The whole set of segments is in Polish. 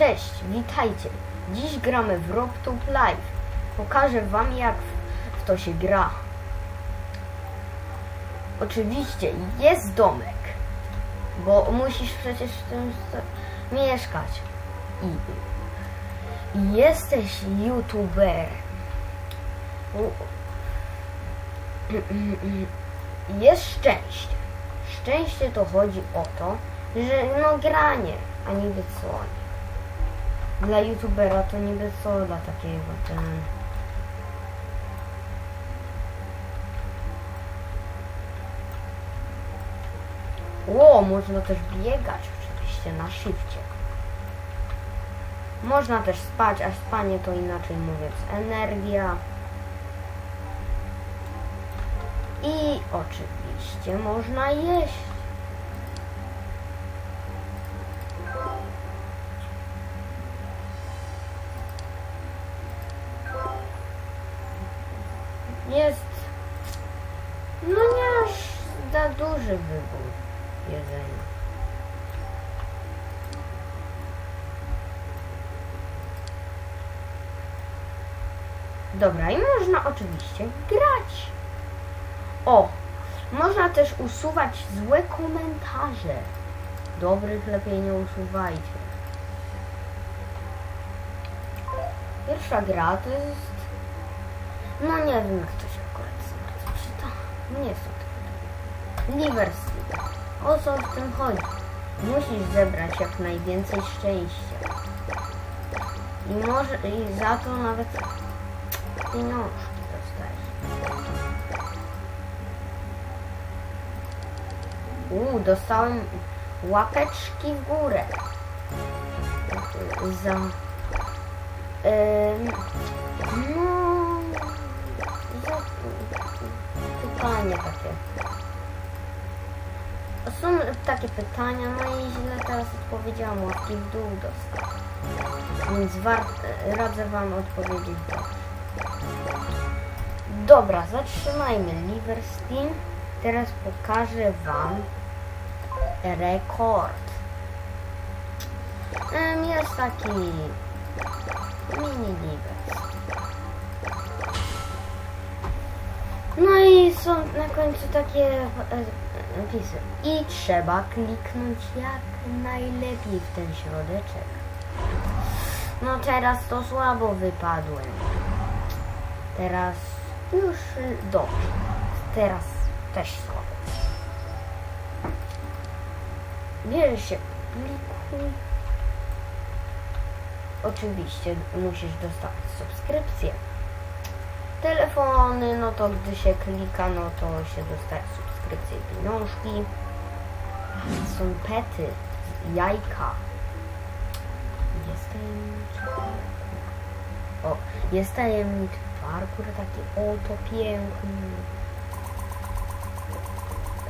Cześć, witajcie. Dziś gramy w RobTube Live. Pokażę wam jak w, to się gra. Oczywiście jest domek, bo musisz przecież w tym mieszkać. I, jesteś youtuber. Jest szczęście. Szczęście to chodzi o to, że no granie, a niby co. Dla youtubera to niby co dla takiego ten. Ło, można też biegać oczywiście na shifcie. Można też spać, a spanie to inaczej mówiąc energia. I oczywiście można jeść. Jest no nie aż za duży wybór jedzenia. Dobra, i można oczywiście grać. O, można też usuwać złe komentarze. Dobrych lepiej nie usuwajcie. Pierwsza gra to jest... No nie wiem, jak to się akurat bardzo czyta. Nie są to. Liverpool. O co w tym chodzi? Musisz zebrać jak najwięcej szczęścia. I może i za to nawet pieniążki dostajesz. Uuu, dostałem łapeczki w górę. Za... pytanie takie. Są takie pytania, no i źle teraz odpowiedziałam, łapki w dół dostałem. Więc war... radzę wam odpowiedzieć dobrze. Dobra, zatrzymajmy Liversteam. Teraz pokażę wam rekord. Jest taki mini Livers. No i są na końcu takie e, napisy. I trzeba kliknąć jak najlepiej w ten środeczek. No teraz to słabo wypadłem. Teraz już dobrze. Teraz też słabo. Bierze się plikuj. Oczywiście musisz dostawać subskrypcję. Telefony, no to gdy się klika, no to się dostaje subskrypcję i pieniążki. Są pety, jajka. Jest tajemniczy parkour. O, jest tajemniczy parkour, taki oto piękny.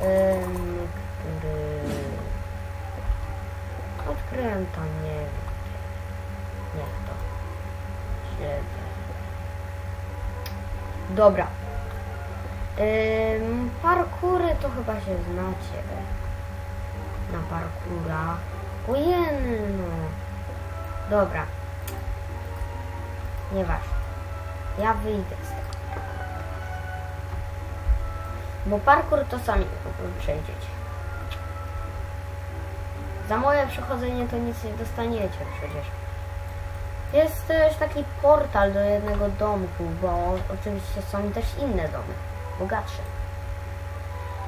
Ym, który odkryłem to nie wiem. Jak to? Śledzę. Dobra. Ym, parkury to chyba się znacie. Na parkurach. Ojeny no. Dobra. Nieważne. Ja wyjdę z tego. Bo parkour to sami przejdziecie. Za moje przechodzenie to nic nie dostaniecie przecież. Jest też taki portal do jednego domku, bo oczywiście są też inne domy, bogatsze.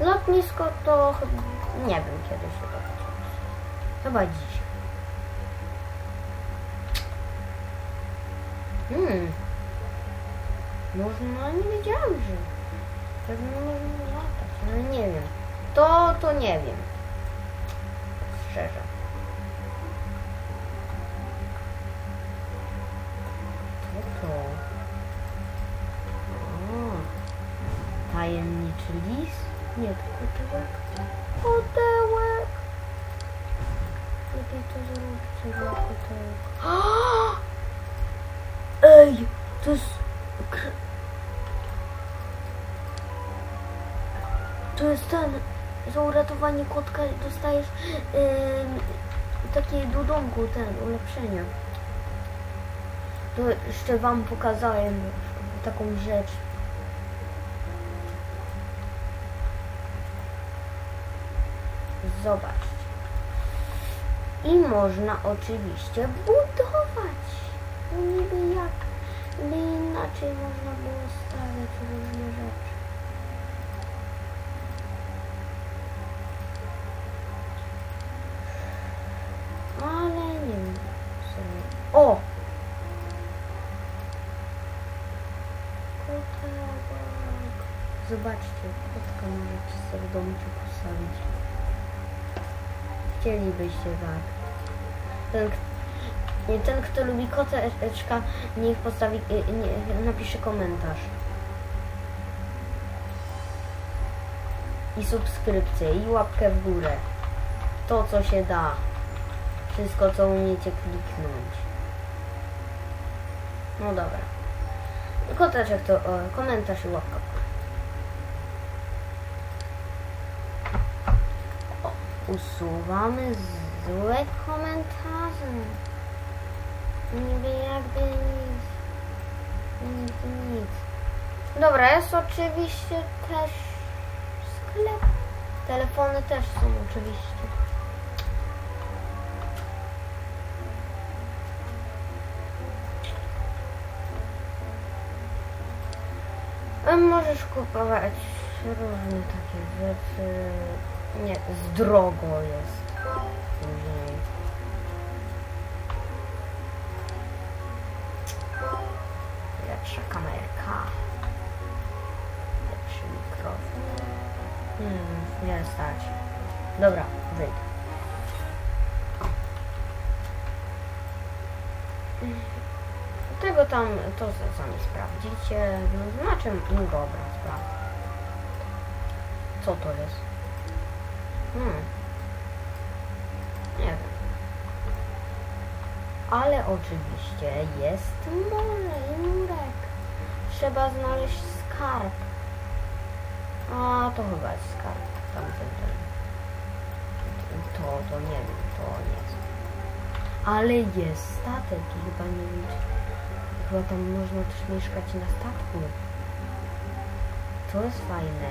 Lotnisko to nie wiem kiedy się będzie. Chyba dziś. Hmm. Można, nie wiedziałam, że pewnie można latać, ale nie wiem. To, to nie wiem. Szczerze. Nie, to kotełek. Kotełek! Lepiej to zróbcie dla kotełek. Ej, to jest... To jest ten... Za uratowanie kotka dostajesz ym, takie do domku, ten, ulepszenia. To jeszcze wam pokazałem taką rzecz. Zobaczcie. I można oczywiście budować. No niby jak, by inaczej można było stawiać różne rzeczy. Ale nie wiem. O! Zobaczcie, kotka możecie sobie w domciu postawić. Chcielibyście tak. Ten, ten kto lubi koteczka, niech postawi, y, nie, napisze komentarz. I subskrypcję, i łapkę w górę. To, co się da. Wszystko, co umiecie kliknąć. No dobra. Koteczek to komentarz i łapka w górę. Usuwamy złe komentarze. Niby jakby nic. Nic. Dobra, jest oczywiście też sklep. Telefony też są oczywiście. Możesz kupować różne takie rzeczy. Nie, z drogo jest. Później. Lepsza kamerka. Lepszy mikrofon. Hmm, nie stać. Dobra, wyjdę. Tego tam, to sami sprawdzicie. No, znaczy, no dobra, sprawdzę. Co to jest? Hmm. Nie wiem. Ale oczywiście jest morze i murek. Trzeba znaleźć skarb. A, to chyba jest skarb. Tamten, ten. To, to nie wiem, to nie jest. Ale jest statek i chyba nie wiem. Chyba tam można też mieszkać na statku. To jest fajne.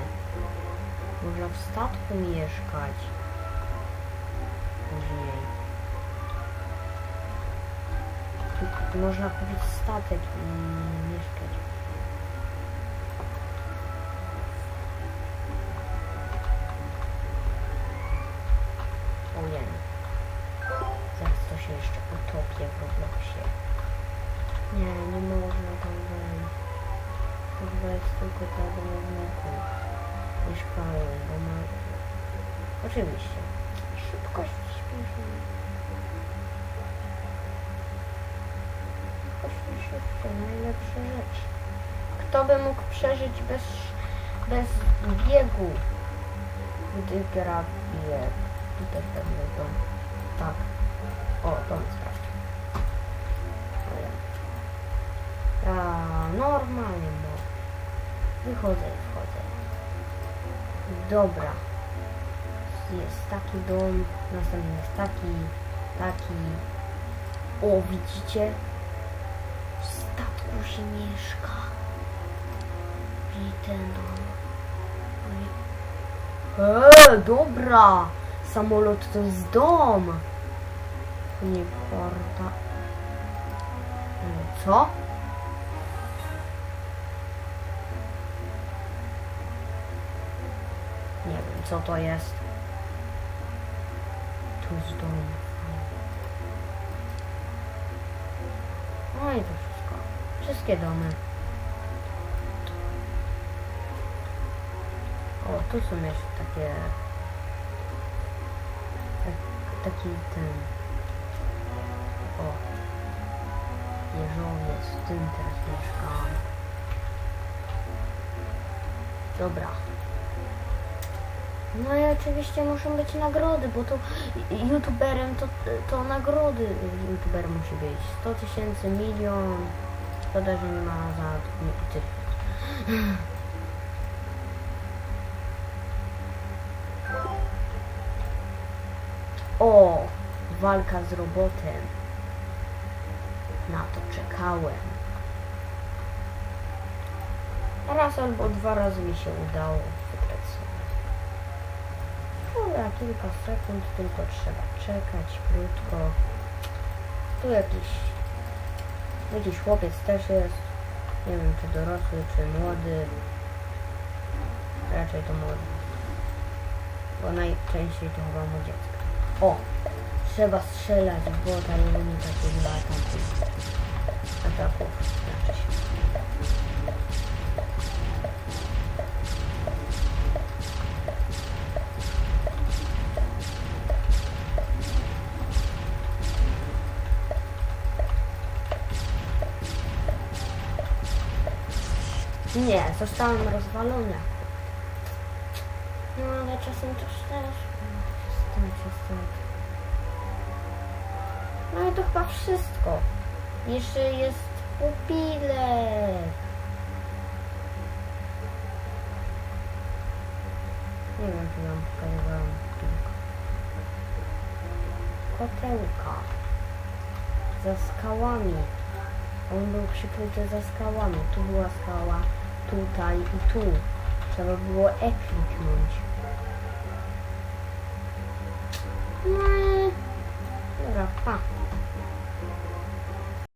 Można w statku mieszkać. Później. Tu Można kupić statek i mieszkać. Ojej. Zaraz to się jeszcze utopię w Robloxie. Nie, nie można tam wejść. To chyba jest tylko dla domowników. Mieszkają, bo ma... Oczywiście. Szybkość śpieszna. Poszli szybko, najlepsza rzecz. Kto by mógł przeżyć bez, bez biegu, gdy gra w bieg? Tu pewnie to. Tak. O, to sprawdź. A, normalnie no. Wychodzę. Dobra. Jest taki dom, następny jest taki, taki. O, widzicie? W statku się mieszka. I ten dom. Eee, dobra! Samolot to jest dom! Nie porta. E, Co? Co to jest. Tu dom. No i to wszystko. Wszystkie domy. O, tu są jeszcze takie... Tak, taki ten... O. Jeżowiec, w tym teraz mieszkam. Dobra. No i oczywiście muszą być nagrody, bo to youtuberem to, to nagrody youtuber musi być. 100 tysięcy, milion. Szkoda, że nie ma za ty. O! walka z robotem. Na to czekałem. Raz albo dwa razy mi się udało. Dobra, kilka sekund, tylko trzeba czekać krótko. Tu jakiś, jakiś chłopiec też jest. Nie wiem, czy dorosły, czy młody. Raczej to młody. Bo najczęściej to chyba mu dziecko. O! Trzeba strzelać w bota i unikać jego ataków. Ataków, znaczy się. Nie, zostałem rozwalony. No ale czasem też też. No i to chyba wszystko. Jeszcze jest pupilek. Nie wiem, czy wam pokazywałam pupilka. Kotełka. Za skałami. On był przykryty za skałami. Tu była skała, tutaj i tu. Trzeba było E kliknąć. No, dobra, pa.